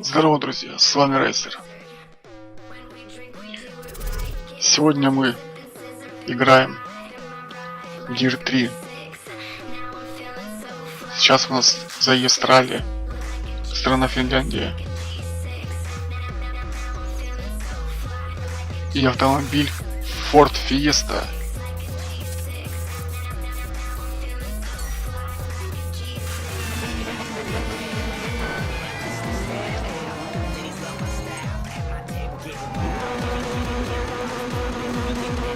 Здорово, друзья, с вами Рейсер. Сегодня мы играем в Gear 3. Сейчас у нас заезд ралли. Страна Финляндия. И автомобиль Ford Fiesta.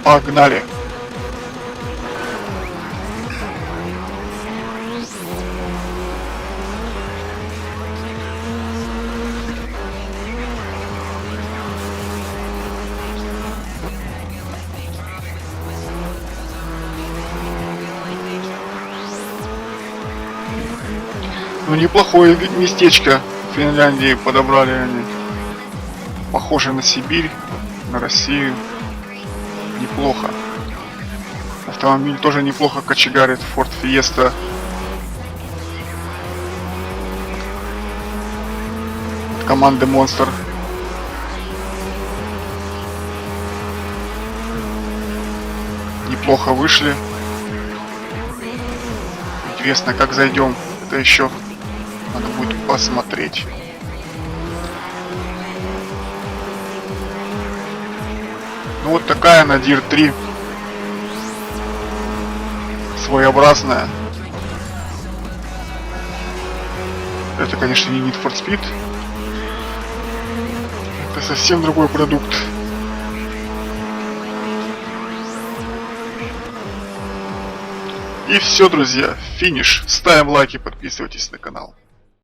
Погнали! Ну неплохое местечко в Финляндии подобрали они. Похоже на Сибирь, на Россию. Неплохо. Автомобиль тоже неплохо кочегарит. Ford Fiesta. От команды Monster. Неплохо вышли. Интересно, как зайдем. Это еще надо будет посмотреть. Ну вот такая Надир 3. Своеобразная. Это, конечно, не Need for Speed. Это совсем другой продукт. И все, друзья, финиш. Ставим лайки, подписывайтесь на канал.